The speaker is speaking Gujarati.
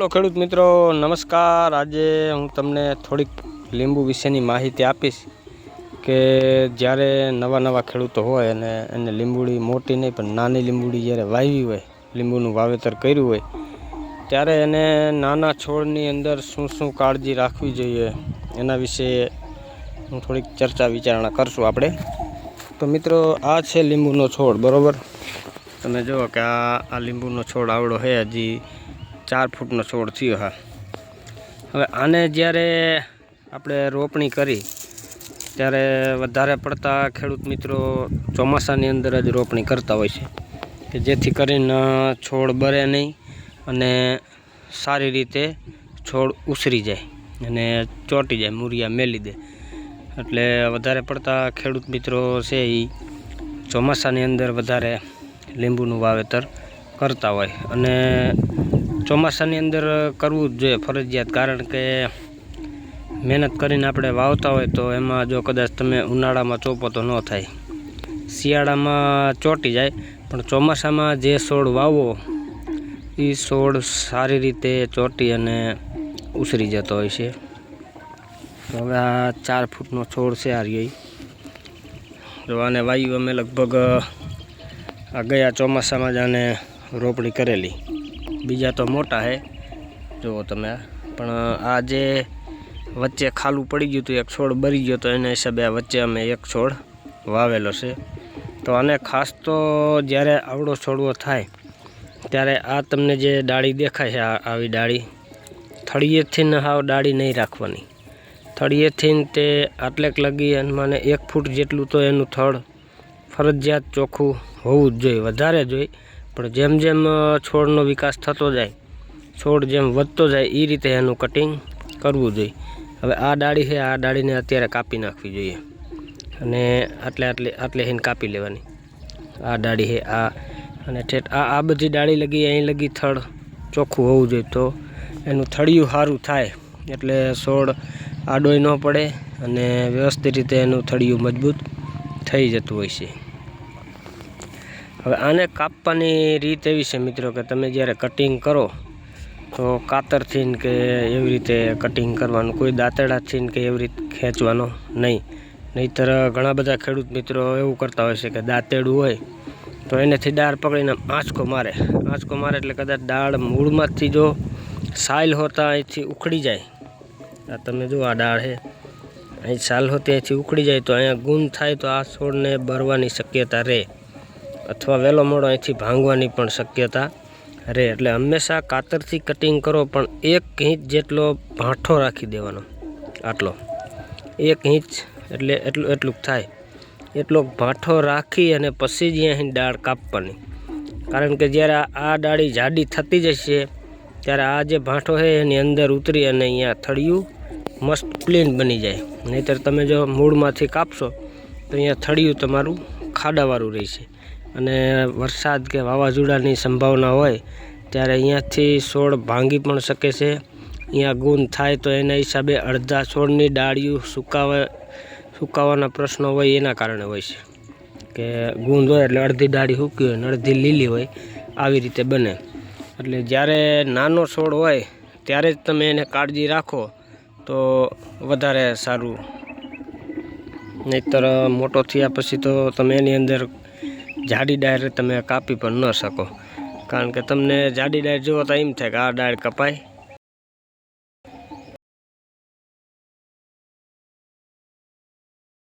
હેલો ખેડૂત મિત્રો, નમસ્કાર. આજે હું તમને થોડીક લીંબુ વિશેની માહિતી આપીશ કે જ્યારે નવા નવા ખેડૂતો હોય અને એને લીંબુડી મોટી નહીં, પણ નાની લીંબુડી જ્યારે વાવી હોય, લીંબુનું વાવેતર કર્યું હોય, ત્યારે એને નાના છોડની અંદર શું શું કાળજી રાખવી જોઈએ એના વિશે હું થોડીક ચર્ચા વિચારણા કરશું આપણે. તો મિત્રો, આ છે લીંબુનો છોડ, બરાબર? તમે જુઓ કે આ આ લીંબુનો છોડ આવડો છે, હજી ચાર ફૂટનો છોડ થયો હા. હવે આને જ્યારે આપણે રોપણી કરી, ત્યારે વધારે પડતા ખેડૂત મિત્રો ચોમાસાની અંદર જ રોપણી કરતા હોય છે, કે જેથી કરીને છોડ બરે નહીં અને સારી રીતે છોડ ઉસરી જાય અને ચોંટી જાય, મૂરિયા મેલી દે. એટલે વધારે પડતા ખેડૂત મિત્રો છે એ ચોમાસાની અંદર વધારે લીંબુનું વાવેતર કરતા હોય અને ચોમાસાની અંદર કરવું જ જોઈએ ફરજિયાત, કારણ કે મહેનત કરીને આપણે વાવતા હોય તો એમાં જો કદાચ તમે ઉનાળામાં ચોપો તો ન થાય. શિયાળામાં ચોંટી જાય, પણ ચોમાસામાં જે છોડ વાવો, એ છોડ સારી રીતે ચોંટી અને ઉસરી જતો હોય છે. હવે આ ચાર ફૂટનો છોડ છે આ રહ્યો. જો આને વાયુ અમે લગભગ, આ ગયા ચોમાસામાં જ આને રોપણી કરેલી. બીજા તો મોટા છે જુઓ તમે. પણ આ જે વચ્ચે ખાલું પડી ગયું હતું, એક છોડ બરી ગયો તો એના હિસાબે આ વચ્ચે અમે એક છોડ વાવેલો છે. તો આને ખાસ તો જ્યારે આવડો છોડવો થાય, ત્યારે આ તમને જે ડાળી દેખાય છે આવી ડાળી થળીએથી ને હાવ ડાળી નહીં રાખવાની. થળીએથી તે આટલેક લગી અને મને એક ફૂટ જેટલું તો એનું થળ ફરજિયાત ચોખ્ખું હોવું જ જોઈએ, વધારે જોઈએ પણ જેમ જેમ છોડનો વિકાસ થતો જાય, છોડ જેમ વધતો જાય એ રીતે એનું કટિંગ કરવું જોઈએ. હવે આ ડાળી છે, આ ડાળીને અત્યારે કાપી નાખવી જોઈએ. અને આટલે આટલે આટલે હિન કાપી લેવાની. આ ડાળી છે, આ, અને ઠેઠ આ આ બધી ડાળી લગી, અહીં લગી થડ ચોખ્ખું હોવું જોઈએ તો એનું થળિયું સારું થાય, એટલે છોડ આડોય ન પડે અને વ્યવસ્થિત રીતે એનું થળિયું મજબૂત થઈ જતું હોય છે. હવે આને કાપવાની રીત એવી છે મિત્રો કે તમે જ્યારે કટિંગ કરો, તો કાતરથી કે એવી રીતે કટિંગ કરવાનું, કોઈ દાંતેડાથી કે એવી રીતે ખેંચવાનો નહીં. નહીંતર ઘણા બધા ખેડૂત મિત્રો એવું કરતા હોય છે કે દાંતેડું હોય, તો એનેથી દાળ પકડીને આંચકો મારે. આંચકો મારે એટલે કદાચ દાળ મૂળમાંથી જો સાઇલ હોતા અહીંથી ઉખડી જાય. આ તમે જુઓ આ દાળ છે. અહીં સાલ હોતી અહીંથી ઉખડી જાય તો અહીંયા ગુણ થાય તો આ છોડને બરવાની શક્યતા રહે. અથવા વહેલો મોડો અહીંથી ભાંગવાની પણ શક્યતા રહે. એટલે હંમેશા કાતરથી કટિંગ કરો, પણ એક ઇંચ જેટલો ભાંઠો રાખી દેવાનો. આટલો. એક ઇંચ એટલે એટલું એટલું થાય. એટલો ભાંઠો રાખી અને પછી જ અહીં દાળ કાપવાની. કારણ કે જ્યારે આ- ડાળી જાડી થતી જશે, ત્યારે આ જે ભાંઠો છે એની અંદર ઉતરી અને અહીંયા થળિયું મસ્ત પ્લેન બની જાય. નહીંતર તમે જો મૂળમાંથી કાપશો, તો અહીંયા થળિયું તમારું ખાડાવાળું રહેશે. અને વરસાદ કે વાવાઝોડાની સંભાવના હોય, ત્યારે અહીંયાથી છોડ ભાંગી પણ શકે છે. અહીંયા ગુણ થાય તો એના હિસાબે અડધા છોડની ડાળીઓ સુકાવા, સુકાવાના પ્રશ્નો હોય એના કારણે હોય છે. કે ગુંદ હોય એટલે અડધી ડાળી સૂકી હોય અડધી લીલી હોય, આવી રીતે બને. એટલે જ્યારે નાનો છોડ હોય, ત્યારે જ તમે એને કાળજી રાખો તો વધારે સારું. નહીતર મોટો થયા પછી તો તમે એની અંદર જાડી ડાયર તમે કાપી પણ ન શકો. કારણ કે તમને જાડી ડાયર જુઓ તો એમ થાય કે આ ડાયર કપાય.